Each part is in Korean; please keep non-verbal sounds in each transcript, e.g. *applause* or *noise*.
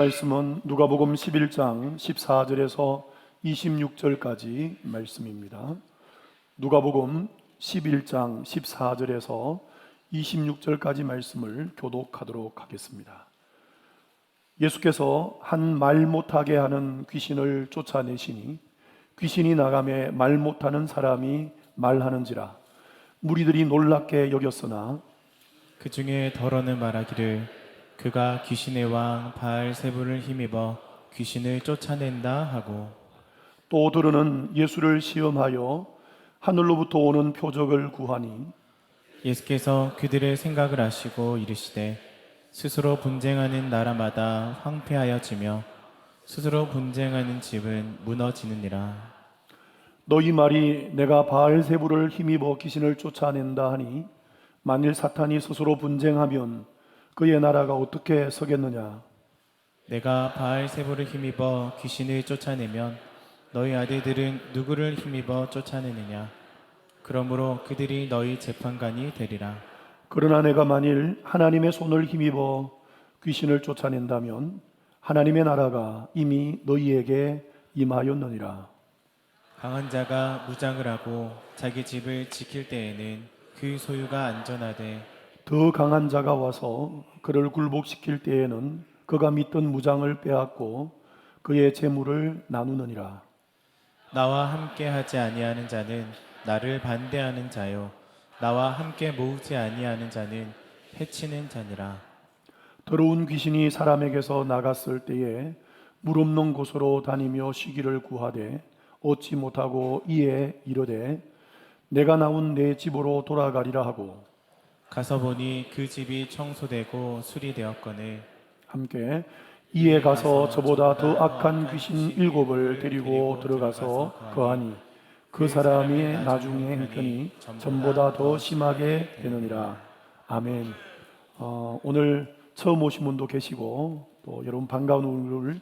말씀은 누가복음 11장 14절에서 26절까지 말씀입니다. 누가복음 11장 14절에서 26절까지 말씀을 교독하도록 하겠습니다. 예수께서 한 말 못하게 하는 귀신을 쫓아내시니 귀신이 나감에 말 못하는 사람이 말하는지라 무리들이 놀랍게 여겼으나 그 중에 더러는 말하기를 그가 귀신의 왕 바알세부를 힘입어 귀신을 쫓아낸다 하고 또 들으는 예수를 시험하여 하늘로부터 오는 표적을 구하니 예수께서 그들의 생각을 아시고 이르시되 스스로 분쟁하는 나라마다 황폐하여지며 스스로 분쟁하는 집은 무너지느니라. 너희 말이 내가 바알세부를 힘입어 귀신을 쫓아낸다 하니 만일 사탄이 스스로 분쟁하면 그의 나라가 어떻게 서겠느냐? 내가 바알세부를 힘입어 귀신을 쫓아내면 너희 아들들은 누구를 힘입어 쫓아내느냐? 그러므로 그들이 너희 재판관이 되리라. 그러나 내가 만일 하나님의 손을 힘입어 귀신을 쫓아낸다면 하나님의 나라가 이미 너희에게 임하였느니라. 강한 자가 무장을 하고 자기 집을 지킬 때에는 그 소유가 안전하되 더 강한 자가 와서 그를 굴복시킬 때에는 그가 믿던 무장을 빼앗고 그의 재물을 나누느니라. 나와 함께 하지 아니하는 자는 나를 반대하는 자요. 나와 함께 모으지 아니하는 자는 해치는 자니라. 더러운 귀신이 사람에게서 나갔을 때에 물 없는 곳으로 다니며 쉬기를 구하되 얻지 못하고 이에 이르되 내가 나온 내 집으로 돌아가리라 하고 가서 보니 그 집이 청소되고 수리되었거늘. 함께 이에 가서 저보다 더 악한 귀신 일곱을 데리고 들어가서 거하니 그 사람이 나중에 행편이 전보다 더 심하게 되느니라. 아멘. 어, 오늘 처음 오신 분도 계시고 또 여러분 반가운 오늘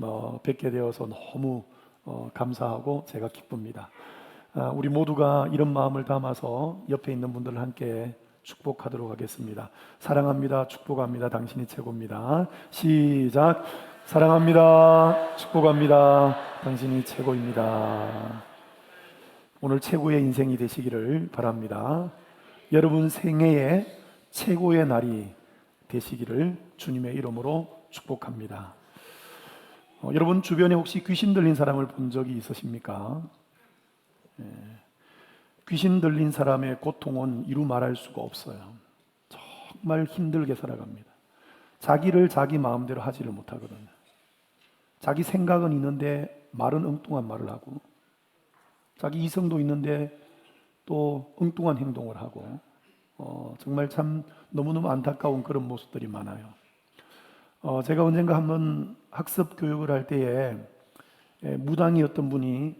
어, 뵙게 되어서 너무 어, 감사하고 제가 기쁩니다. 아, 우리 모두가 이런 마음을 담아서 옆에 있는 분들 함께 축복하도록 하겠습니다. 사랑합니다. 축복합니다. 당신이 최고입니다. 시작. 사랑합니다. 축복합니다. 당신이 최고입니다. 오늘 최고의 인생이 되시기를 바랍니다. 여러분 생애의 최고의 날이 되시기를 주님의 이름으로 축복합니다. 어, 여러분 주변에 혹시 귀신 들린 사람을 본 적이 있으십니까? 귀신 들린 사람의 고통은 이루 말할 수가 없어요. 정말 힘들게 살아갑니다. 자기를 자기 마음대로 하지를 못하거든요. 자기 생각은 있는데 말은 엉뚱한 말을 하고, 자기 이성도 있는데 또 엉뚱한 행동을 하고, 어, 정말 참 너무너무 안타까운 그런 모습들이 많아요. 어, 제가 언젠가 한번 학습 교육을 할 때에 에, 무당이었던 분이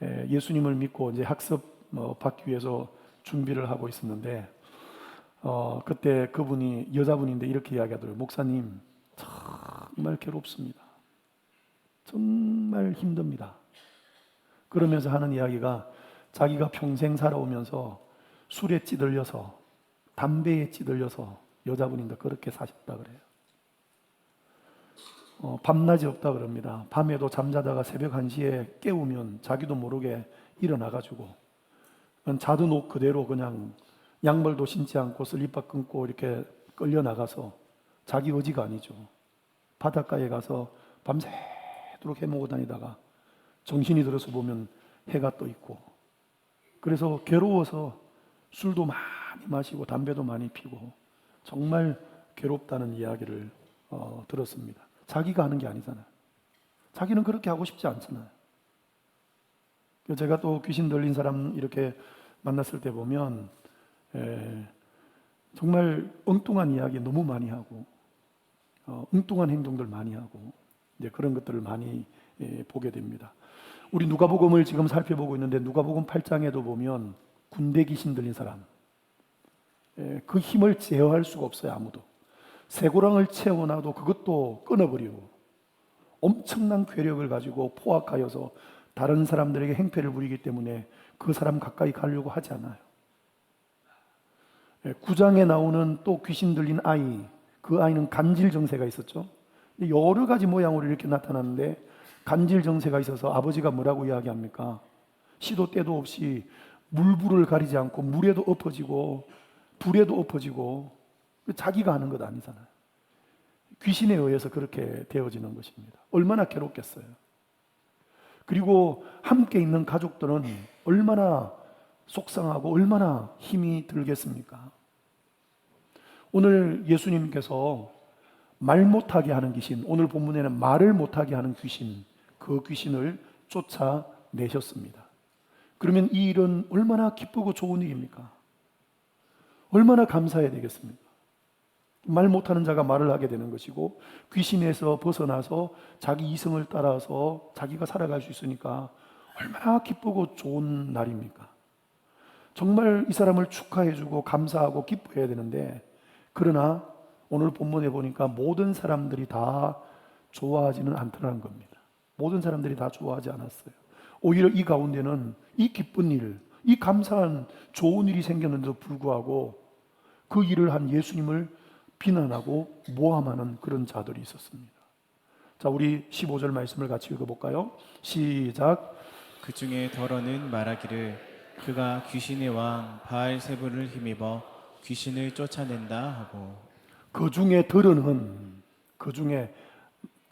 에, 예수님을 믿고 이제 학습 뭐 받기 위해서 준비를 하고 있었는데 어, 그때 그분이 여자분인데 이렇게 이야기하더라고요. 목사님 정말 괴롭습니다. 정말 힘듭니다. 그러면서 하는 이야기가 자기가 평생 살아오면서 술에 찌들려서 담배에 찌들려서 여자분인데 그렇게 사셨다 그래요. 어, 밤낮이 없다 그럽니다. 밤에도 잠자다가 새벽 1시에 깨우면 자기도 모르게 일어나가지고 자던 옷 그대로 그냥 양말도 신지 않고 슬리퍼 끊고 이렇게 끌려 나가서 자기 의지가 아니죠. 바닷가에 가서 밤새도록 해먹고 다니다가 정신이 들어서 보면 해가 떠 있고 그래서 괴로워서 술도 많이 마시고 담배도 많이 피고 정말 괴롭다는 이야기를 어, 들었습니다. 자기가 하는 게 아니잖아요. 자기는 그렇게 하고 싶지 않잖아요. 제가 또 귀신 들린 사람 이렇게 만났을 때 보면 에, 정말 엉뚱한 이야기 너무 많이 하고 어, 엉뚱한 행동들 많이 하고 이제 그런 것들을 많이 예, 보게 됩니다. 우리 누가복음을 지금 살펴보고 있는데 누가복음 8장에도 보면 군대 귀신 들린 사람 예, 그 힘을 제어할 수가 없어요 아무도 쇠고랑을 채워놔도 그것도 끊어버리고 엄청난 괴력을 가지고 포악하여서 다른 사람들에게 행패를 부리기 때문에 그 사람 가까이 가려고 하지 않아요. 예, 구장에 나오는 또 귀신 들린 아이, 그 아이는 간질 증세가 있었죠. 여러 가지 모양으로 이렇게 나타나는데 간질 정세가 있어서 아버지가 뭐라고 이야기합니까? 시도 때도 없이 물불을 가리지 않고 물에도 엎어지고 불에도 엎어지고 자기가 하는 것 아니잖아요. 귀신에 의해서 그렇게 되어지는 것입니다. 얼마나 괴롭겠어요. 그리고 함께 있는 가족들은 얼마나 속상하고 얼마나 힘이 들겠습니까? 오늘 예수님께서 말 못하게 하는 귀신, 오늘 본문에는 말을 못하게 하는 귀신, 그 귀신을 쫓아내셨습니다. 그러면 이 일은 얼마나 기쁘고 좋은 일입니까? 얼마나 감사해야 되겠습니까? 말 못하는 자가 말을 하게 되는 것이고 귀신에서 벗어나서 자기 이성을 따라서 자기가 살아갈 수 있으니까 얼마나 기쁘고 좋은 날입니까? 정말 이 사람을 축하해주고 감사하고 기뻐해야 되는데 그러나 오늘 본문에 보니까 모든 사람들이 다 좋아하지는 않더라는 겁니다. 모든 사람들이 다 좋아하지 않았어요. 오히려 이 가운데는 이 기쁜 일, 이 감사한 좋은 일이 생겼는데도 불구하고 그 일을 한 예수님을 비난하고 모함하는 그런 자들이 있었습니다. 자, 우리 15절 말씀을 같이 읽어볼까요? 시작. 그 중에 더러는 말하기를 그가 귀신의 왕 바알세불을 힘입어 귀신을 쫓아낸다 하고 그 중에 들은은 그 중에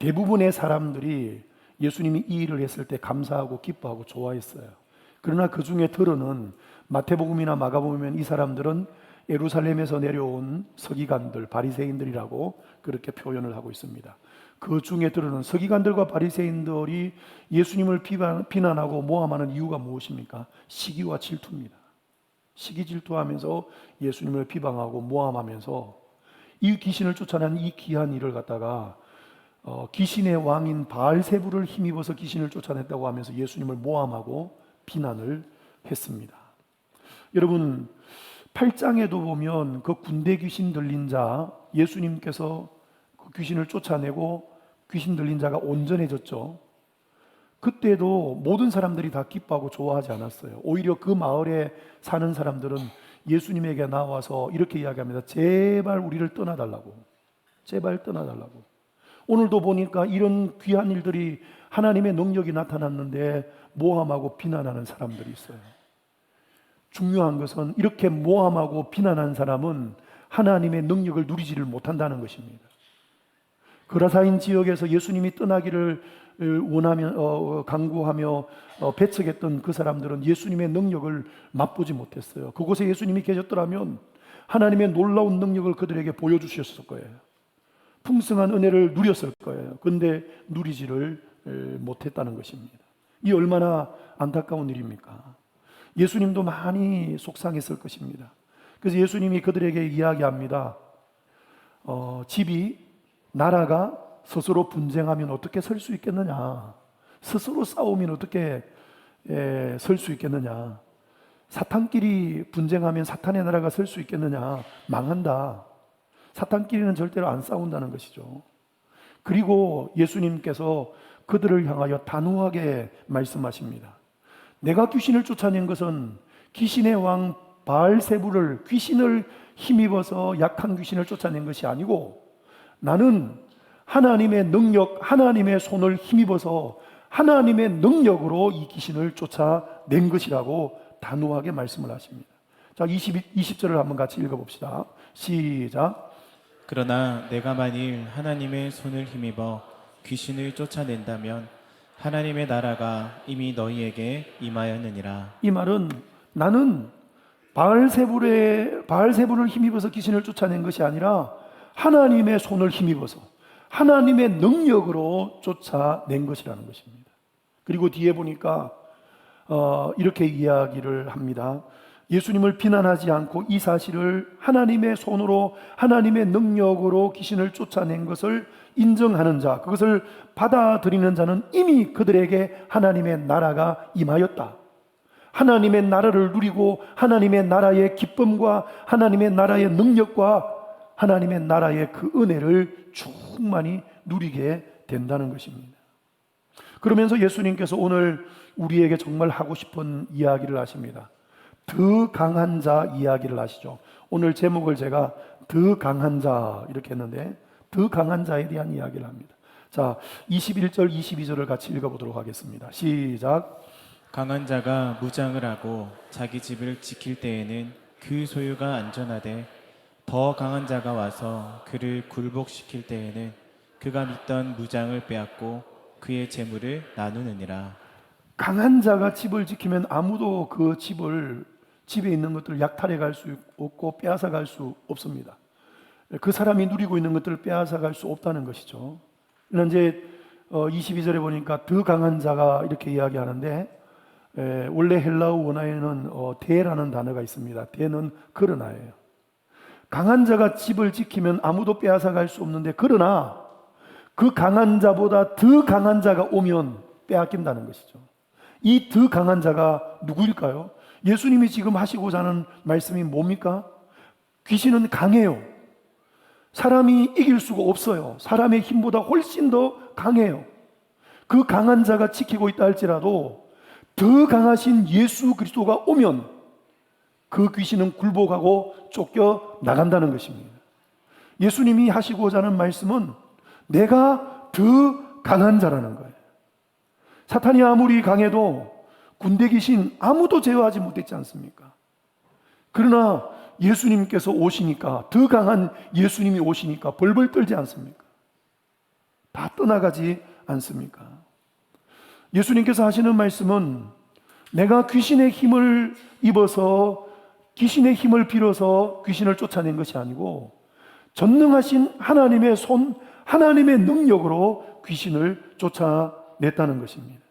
대부분의 사람들이 예수님이 이 일을 했을 때 감사하고 기뻐하고 좋아했어요. 그러나 그 중에 들은은 마태복음이나 마가복음에 이 사람들은 예루살렘에서 내려온 서기관들, 바리새인들이라고 그렇게 표현을 하고 있습니다. 그 중에 들은은 서기관들과 바리새인들이 예수님을 비난, 비난 하고 모함하는 이유가 무엇입니까? 시기와 질투입니다. 시기 질투하면서 예수님을 비방하고 모함하면서 이 귀신을 쫓아낸 이 귀한 일을 갖다가 어, 귀신의 왕인 바알세부를 힘입어서 귀신을 쫓아냈다고 하면서 예수님을 모함하고 비난을 했습니다. 여러분 8장에도 보면 그 군대 귀신 들린 자 예수님께서 그 귀신을 쫓아내고 귀신 들린 자가 온전해졌죠. 그때도 모든 사람들이 다 기뻐하고 좋아하지 않았어요. 오히려 그 마을에 사는 사람들은 예수님에게 나와서 이렇게 이야기합니다. 제발 우리를 떠나달라고. 제발 떠나달라고. 오늘도 보니까 이런 귀한 일들이 하나님의 능력이 나타났는데 모함하고 비난하는 사람들이 있어요. 중요한 것은 이렇게 모함하고 비난한 사람은 하나님의 능력을 누리지를 못한다는 것입니다. 그라사인 지역에서 예수님이 떠나기를 원하며 어, 강구하며 어, 배척했던 그 사람들은 예수님의 능력을 맛보지 못했어요. 그곳에 예수님이 계셨더라면 하나님의 놀라운 능력을 그들에게 보여주셨을 거예요. 풍성한 은혜를 누렸을 거예요. 근데 누리지를 에, 못했다는 것입니다. 이 얼마나 안타까운 일입니까? 예수님도 많이 속상했을 것입니다. 그래서 예수님이 그들에게 이야기합니다. 어, 집이 나라가 스스로 분쟁하면 어떻게 설 수 있겠느냐? 스스로 싸우면 어떻게 설 수 있겠느냐? 사탄끼리 분쟁하면 사탄의 나라가 설 수 있겠느냐? 망한다. 사탄끼리는 절대로 안 싸운다는 것이죠. 그리고 예수님께서 그들을 향하여 단호하게 말씀하십니다. 내가 귀신을 쫓아낸 것은 귀신의 왕 바알세부를 귀신을 힘입어서 약한 귀신을 쫓아낸 것이 아니고 나는 하나님의 능력, 하나님의 손을 힘입어서 하나님의 능력으로 이 귀신을 쫓아낸 것이라고 단호하게 말씀을 하십니다. 자, 20, 20절을 한번 같이 읽어봅시다. 시작. 그러나 내가 만일 하나님의 손을 힘입어 귀신을 쫓아낸다면 하나님의 나라가 이미 너희에게 임하였느니라. 이 말은 나는 바알세불의 바알세불을 힘입어서 귀신을 쫓아낸 것이 아니라 하나님의 손을 힘입어서 하나님의 능력으로 쫓아낸 것이라는 것입니다. 그리고 뒤에 보니까 어, 이렇게 이야기를 합니다. 예수님을 비난하지 않고 이 사실을 하나님의 손으로 하나님의 능력으로 귀신을 쫓아낸 것을 인정하는 자, 그것을 받아들이는 자는 이미 그들에게 하나님의 나라가 임하였다. 하나님의 나라를 누리고 하나님의 나라의 기쁨과 하나님의 나라의 능력과 하나님의 나라의 그 은혜를 충만히 누리게 된다는 것입니다. 그러면서 예수님께서 오늘 우리에게 정말 하고 싶은 이야기를 하십니다. 더 강한 자 이야기를 하시죠. 오늘 제목을 제가 더 강한 자 이렇게 했는데 더 강한 자에 대한 이야기를 합니다. 자, 21절, 22절을 같이 읽어 보도록 하겠습니다. 시작. 강한 자가 무장을 하고 자기 집을 지킬 때에는 그 소유가 안전하되 더 강한 자가 와서 그를 굴복시킬 때에는 그가 믿던 무장을 빼앗고 그의 재물을 나누느니라. 강한 자가 집을 지키면 아무도 그 집을 집에 있는 것들을 약탈해 갈 수 없고 빼앗아 갈 수 없습니다. 그 사람이 누리고 있는 것들을 빼앗아 갈 수 없다는 것이죠. 그러나 이제 어, 22절에 보니까 더 강한 자가 이렇게 이야기하는데 에, 원래 헬라어 원어에는 어, 대라는 단어가 있습니다. 대는 그러나예요. 강한 자가 집을 지키면 아무도 빼앗아 갈 수 없는데 그러나 그 강한 자보다 더 강한 자가 오면 빼앗긴다는 것이죠. 이 더 강한 자가 누구일까요? 예수님이 지금 하시고자 하는 말씀이 뭡니까? 귀신은 강해요. 사람이 이길 수가 없어요. 사람의 힘보다 훨씬 더 강해요. 그 강한 자가 지키고 있다 할지라도 더 강하신 예수 그리스도가 오면 그 귀신은 굴복하고 쫓겨 나간다는 것입니다. 예수님이 하시고자 하는 말씀은 내가 더 강한 자라는 거예요. 사탄이 아무리 강해도 군대 귀신 아무도 제어하지 못했지 않습니까? 그러나 예수님께서 오시니까 더 강한 예수님이 오시니까 벌벌 떨지 않습니까? 다 떠나가지 않습니까? 예수님께서 하시는 말씀은 내가 귀신의 힘을 입어서 귀신의 힘을 빌어서 귀신을 쫓아낸 것이 아니고 전능하신 하나님의 손, 하나님의 능력으로 귀신을 쫓아냈다는 것입니다.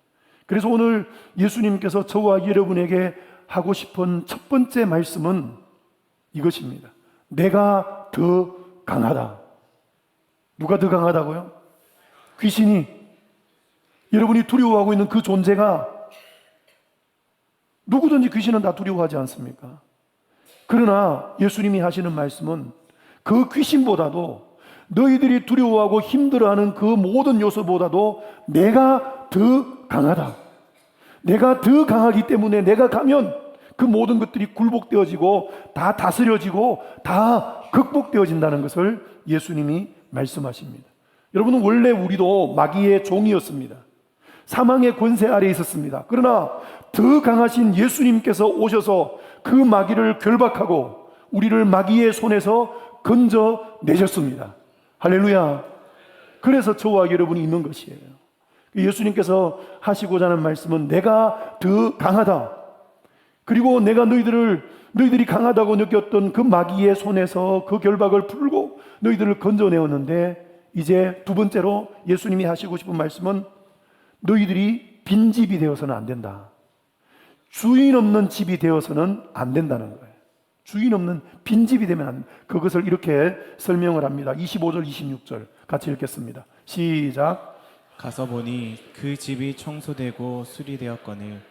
그래서 오늘 예수님께서 저와 여러분에게 하고 싶은 첫 번째 말씀은 이것입니다. 내가 더 강하다. 누가 더 강하다고요? 귀신이 여러분이 두려워하고 있는 그 존재가 누구든지 귀신은 다 두려워하지 않습니까? 그러나 예수님이 하시는 말씀은 그 귀신보다도 너희들이 두려워하고 힘들어하는 그 모든 요소보다도 내가 더 강하다. 내가 더 강하기 때문에 내가 가면 그 모든 것들이 굴복되어지고 다 다스려지고 다 극복되어진다는 것을 예수님이 말씀하십니다. 여러분은 원래 우리도 마귀의 종이었습니다. 사망의 권세 아래 있었습니다. 그러나 더 강하신 예수님께서 오셔서 그 마귀를 결박하고 우리를 마귀의 손에서 건져 내셨습니다. 할렐루야. 그래서 저와 여러분이 있는 것이에요. 예수님께서 하시고자 하는 말씀은 내가 더 강하다. 그리고 내가 너희들을 너희들이 강하다고 느꼈던 그 마귀의 손에서 그 결박을 풀고 너희들을 건져내었는데 이제 두 번째로 예수님이 하시고 싶은 말씀은 너희들이 빈집이 되어서는 안 된다. 주인 없는 집이 되어서는 안 된다는 거예요. 주인 없는 빈집이 되면 안, 그것을 이렇게 설명을 합니다. 25절, 26절 같이 읽겠습니다. 시작. 가서 보니 그 집이 청소되고 수리되었거늘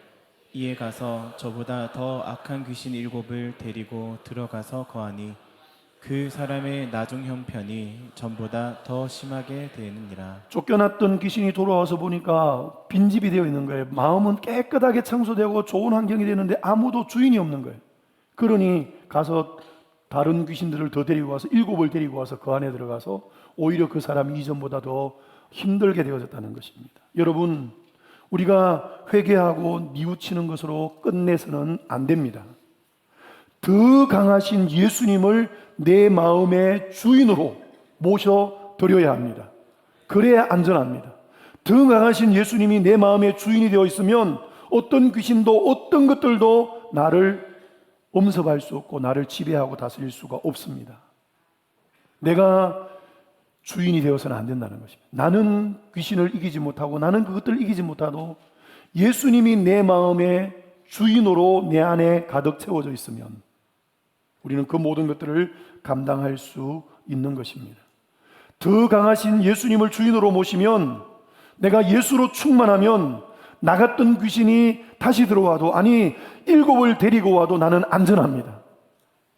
이에 가서 저보다 더 악한 귀신 일곱을 데리고 들어가서 거하니 그 사람의 나중 형편이 전보다 더 심하게 되느니라. 쫓겨났던 귀신이 돌아와서 보니까 빈집이 되어 있는 거예요. 마음은 깨끗하게 청소되고 좋은 환경이 되는데 아무도 주인이 없는 거예요. 그러니 가서 다른 귀신들을 더 데리고 와서 일곱을 데리고 와서 그 안에 들어가서 오히려 그 사람이 이전보다 더 힘들게 되어졌다는 것입니다. 여러분, 우리가 회개하고 뉘우치는 것으로 끝내서는 안 됩니다. 더 강하신 예수님을 내 마음의 주인으로 모셔 드려야 합니다. 그래야 안전합니다. 더 강하신 예수님이 내 마음의 주인이 되어 있으면 어떤 귀신도 어떤 것들도 나를 엄습할 수 없고 나를 지배하고 다스릴 수가 없습니다. 내가 주인이 되어서는 안 된다는 것입니다. 나는 귀신을 이기지 못하고 나는 그것들을 이기지 못하도 예수님이 내 마음의 주인으로 내 안에 가득 채워져 있으면 우리는 그 모든 것들을 감당할 수 있는 것입니다. 더 강하신 예수님을 주인으로 모시면 내가 예수로 충만하면 나갔던 귀신이 다시 들어와도 아니 일곱을 데리고 와도 나는 안전합니다.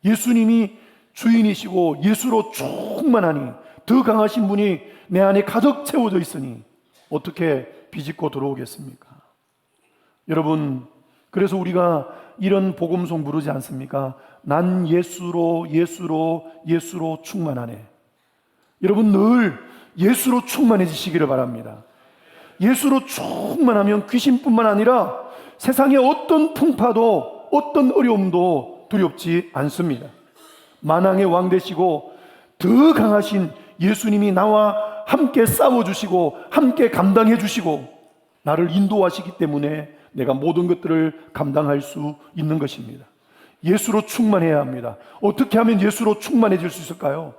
예수님이 주인이시고 예수로 충만하니 더 강하신 분이 내 안에 가득 채워져 있으니 어떻게 비집고 들어오겠습니까? 여러분 그래서 우리가 이런 복음송 부르지 않습니까? 난 예수로 예수로 예수로 충만하네. 여러분 늘 예수로 충만해지시기를 바랍니다. 예수로 충만하면 귀신뿐만 아니라 세상의 어떤 풍파도 어떤 어려움도 두렵지 않습니다. 만왕의 왕 되시고 더 강하신 예수님이 나와 함께 싸워주시고 함께 감당해 주시고 나를 인도하시기 때문에 내가 모든 것들을 감당할 수 있는 것입니다. 예수로 충만해야 합니다. 어떻게 하면 예수로 충만해질 수 있을까요?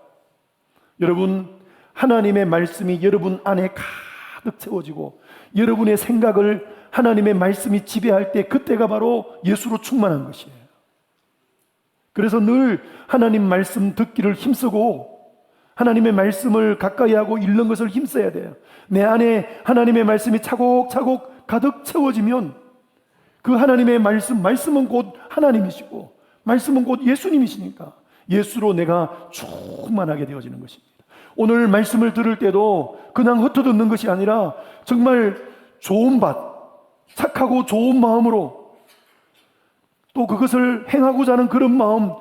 여러분, 하나님의 말씀이 여러분 안에 가득 채워지고 여러분의 생각을 하나님의 말씀이 지배할 때 그때가 바로 예수로 충만한 것이에요. 그래서 늘 하나님 말씀 듣기를 힘쓰고 하나님의 말씀을 가까이 하고 읽는 것을 힘써야 돼요. 내 안에 하나님의 말씀이 차곡차곡 가득 채워지면 그 하나님의 말씀, 말씀은 곧 하나님이시고 말씀은 곧 예수님이시니까 예수로 내가 충만하게 되어지는 것입니다. 오늘 말씀을 들을 때도 그냥 흩어듣는 것이 아니라 정말 좋은 밭, 착하고 좋은 마음으로 또 그것을 행하고자 하는 그런 마음,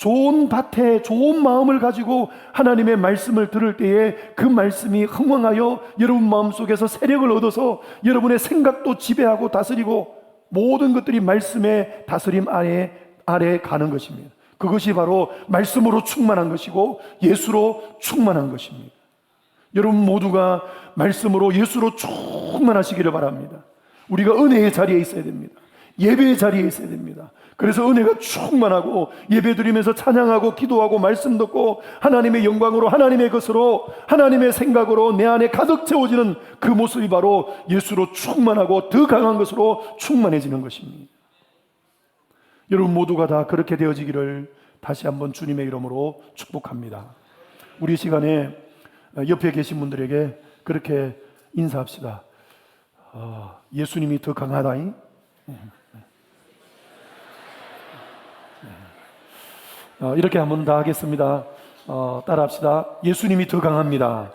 좋은 밭에 좋은 마음을 가지고 하나님의 말씀을 들을 때에 그 말씀이 흥왕하여 여러분 마음 속에서 세력을 얻어서 여러분의 생각도 지배하고 다스리고 모든 것들이 말씀의 다스림 아래, 아래 가는 것입니다. 그것이 바로 말씀으로 충만한 것이고 예수로 충만한 것입니다. 여러분 모두가 말씀으로 예수로 충만하시기를 바랍니다. 우리가 은혜의 자리에 있어야 됩니다. 예배의 자리에 있어야 됩니다. 그래서 은혜가 충만하고 예배 드리면서 찬양하고 기도하고 말씀 듣고 하나님의 영광으로 하나님의 것으로 하나님의 생각으로 내 안에 가득 채워지는 그 모습이 바로 예수로 충만하고 더 강한 것으로 충만해지는 것입니다. 여러분 모두가 다 그렇게 되어지기를 다시 한번 주님의 이름으로 축복합니다. 우리 시간에 옆에 계신 분들에게 그렇게 인사합시다. 어, 예수님이 더 강하다잉. 어, 이렇게 한번 다 하겠습니다. 어, 따라합시다. 예수님이 더 강합니다.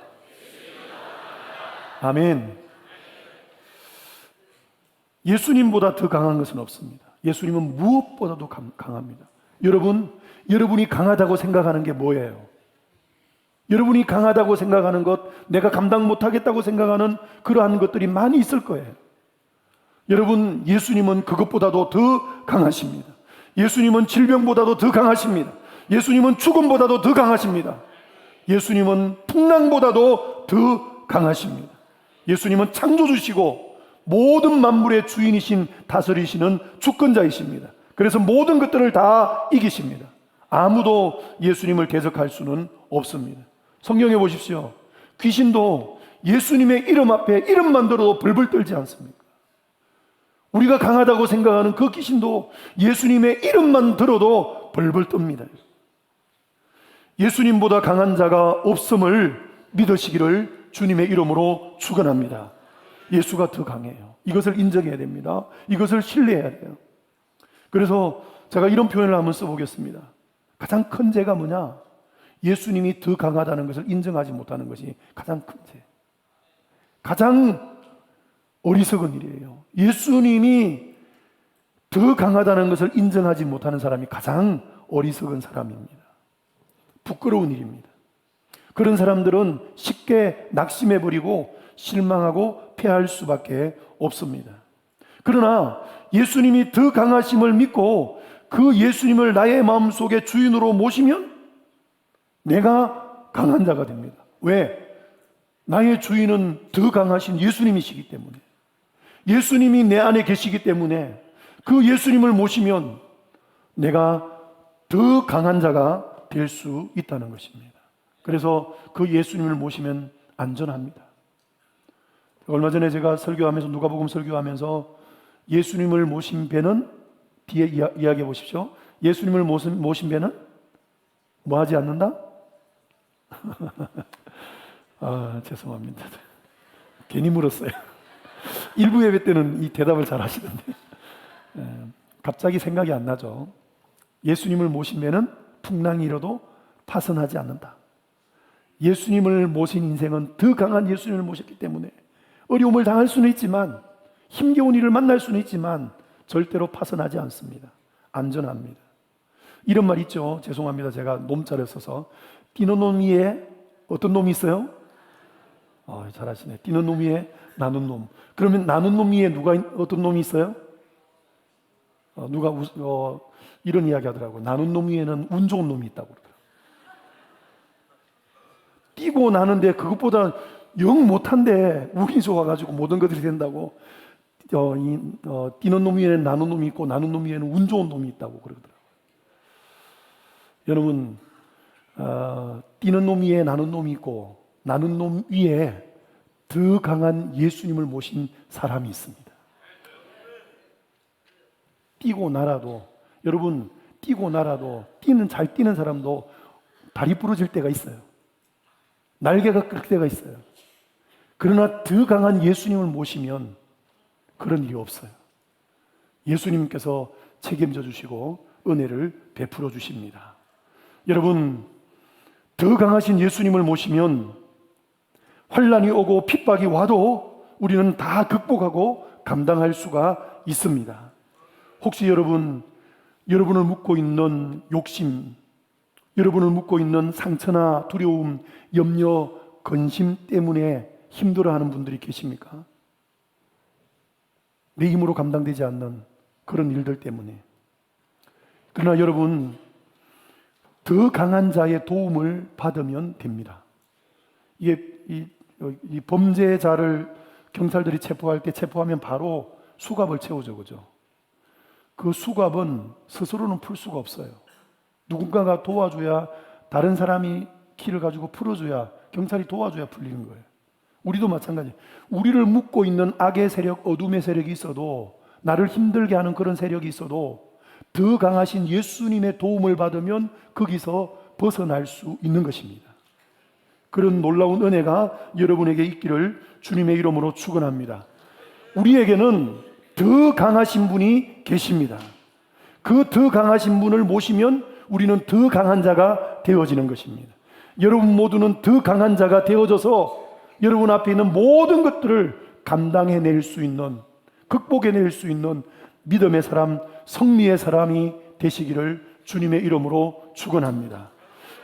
아멘. 예수님보다 더 강한 것은 없습니다. 예수님은 무엇보다도 강, 강합니다. 여러분, 여러분이 강하다고 생각하는 게 뭐예요? 여러분이 강하다고 생각하는 것, 내가 감당 못하겠다고 생각하는 그러한 것들이 많이 있을 거예요. 여러분, 예수님은 그것보다도 더 강하십니다. 예수님은 질병보다도 더 강하십니다. 예수님은 죽음보다도 더 강하십니다. 예수님은 풍랑보다도 더 강하십니다. 예수님은 창조주시고 모든 만물의 주인이신 다스리시는 주권자이십니다. 그래서 모든 것들을 다 이기십니다. 아무도 예수님을 대적할 수는 없습니다. 성경에 보십시오. 귀신도 예수님의 이름 앞에 이름만 들어도 벌벌 떨지 않습니까? 우리가 강하다고 생각하는 그 귀신도 예수님의 이름만 들어도 벌벌 떱니다. 예수님보다 강한 자가 없음을 믿으시기를 주님의 이름으로 축원합니다. 예수가 더 강해요. 이것을 인정해야 됩니다. 이것을 신뢰해야 돼요. 그래서 제가 이런 표현을 한번 써보겠습니다. 가장 큰 죄가 뭐냐? 예수님이 더 강하다는 것을 인정하지 못하는 것이 가장 큰 죄. 가장 어리석은 일이에요. 예수님이 더 강하다는 것을 인정하지 못하는 사람이 가장 어리석은 사람입니다. 부끄러운 일입니다. 그런 사람들은 쉽게 낙심해 버리고 실망하고 패할 수밖에 없습니다. 그러나 예수님이 더 강하심을 믿고 그 예수님을 나의 마음 속에 주인으로 모시면 내가 강한 자가 됩니다. 왜? 나의 주인은 더 강하신 예수님이시기 때문에. 예수님이 내 안에 계시기 때문에 그 예수님을 모시면 내가 더 강한 자가 될 수 있다는 것입니다. 그래서 그 예수님을 모시면 안전합니다. 얼마 전에 제가 설교하면서 누가복음 설교하면서 예수님을 모신 배는 뒤에 이야, 이야기해 보십시오. 예수님을 모신, 모신 배는 뭐 하지 않는다? *laughs* 아, 죄송합니다. *laughs* 괜히 물었어요. 일부 예배 때는 이 대답을 잘 하시던데. 에, 갑자기 생각이 안 나죠. 예수님을 배는 풍랑이 일어도 파선하지 않는다. 예수님을 모신 인생은 더 강한 예수님을 모셨기 때문에 어려움을 당할 수는 있지만 힘겨운 일을 만날 수는 있지만 절대로 파선하지 않습니다. 안전합니다. 이런 말 있죠. 죄송합니다. 제가 놈자를 써서 디노노미에 어떤 놈이 있어요? 아, 잘하시네. 뛰는 놈 위에 나눈 놈. 그러면 나눈 놈 위에 누가 있- 어떤 놈이 있어요? 어, 누가 우- 어, 이런 이야기 하더라고. 나눈 놈 위에는 운 좋은 놈이 있다고 그러더라고. 뛰고 나는데 그것보다 영 못한데 운이 좋아가지고 모든 것들이 된다고. 어, 이, 어, 뛰는 놈 위에는 나눈 놈이 있고 나눈 놈 위에는 운 좋은 놈이 있다고 그러더라고요. 여러분, 어, 뛰는 놈 위에 나눈 놈이 있고 나눈 놈 위에 더 강한 예수님을 모신 사람이 있습니다. 뛰고 날아도 여러분 뛰고 날아도 뛰는 잘 뛰는 사람도 다리 부러질 때가 있어요. 날개가 끓을 때가 있어요. 그러나 더 강한 예수님을 모시면 그런 일이 없어요. 예수님께서 책임져 주시고 은혜를 베풀어 주십니다. 여러분 더 강하신 예수님을 모시면 환란이 오고 핍박이 와도 우리는 다 극복하고 감당할 수가 있습니다. 혹시 여러분 여러분을 묶고 있는 욕심, 여러분을 묶고 있는 상처나 두려움, 염려, 근심 때문에 힘들어하는 분들이 계십니까? 내 힘으로 감당되지 않는 그런 일들 때문에. 그러나 여러분 더 강한 자의 도움을 받으면 됩니다. 이게 이, 이 범죄자를 경찰들이 체포할 때 체포하면 바로 수갑을 채워줘 그죠? 그 수갑은 스스로는 풀 수가 없어요. 누군가가 도와줘야 다른 사람이 키를 가지고 풀어줘야 경찰이 도와줘야 풀리는 거예요. 우리도 마찬가지. 우리를 묶고 있는 악의 세력, 어둠의 세력이 있어도 나를 힘들게 하는 그런 세력이 있어도 더 강하신 예수님의 도움을 받으면 거기서 벗어날 수 있는 것입니다. 그런 놀라운 은혜가 여러분에게 있기를 주님의 이름으로 축원합니다. 우리에게는 더 강하신 분이 계십니다. 그 더 강하신 분을 모시면 우리는 더 강한 자가 되어지는 것입니다. 여러분 모두는 더 강한 자가 되어져서 여러분 앞에 있는 모든 것들을 감당해낼 수 있는, 극복해낼 수 있는 믿음의 사람, 성리의 사람이 되시기를 주님의 이름으로 축원합니다.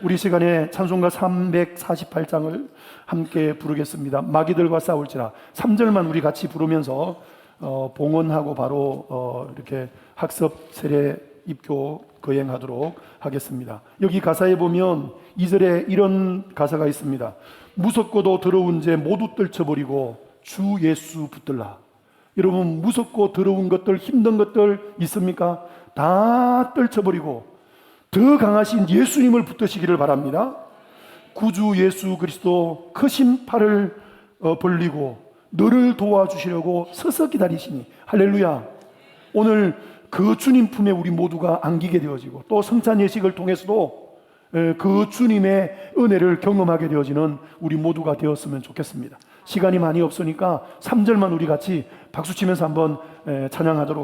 우리 시간에 찬송가 348장을 함께 부르겠습니다. 마귀들과 싸울지라 3절만 우리 같이 부르면서 어, 봉헌하고 바로 어, 이렇게 학습 세례 입교 거행하도록 하겠습니다. 여기 가사에 보면 2절에 이런 가사가 있습니다. 무섭고도 더러운 죄 모두 떨쳐버리고 주 예수 붙들라. 여러분 무섭고 더러운 것들 힘든 것들 있습니까? 다 떨쳐버리고 더 강하신 예수님을 붙드시기를 바랍니다. 구주 예수 그리스도 크신 팔을 어, 벌리고 너를 도와주시려고 서서 기다리시니 할렐루야. 오늘 그 주님 품에 우리 모두가 안기게 되어지고 또 성찬 예식을 통해서도 에, 그 주님의 은혜를 경험하게 되어지는 우리 모두가 되었으면 좋겠습니다. 시간이 많이 없으니까 3절만 우리 같이 박수 치면서 한번 에, 찬양하도록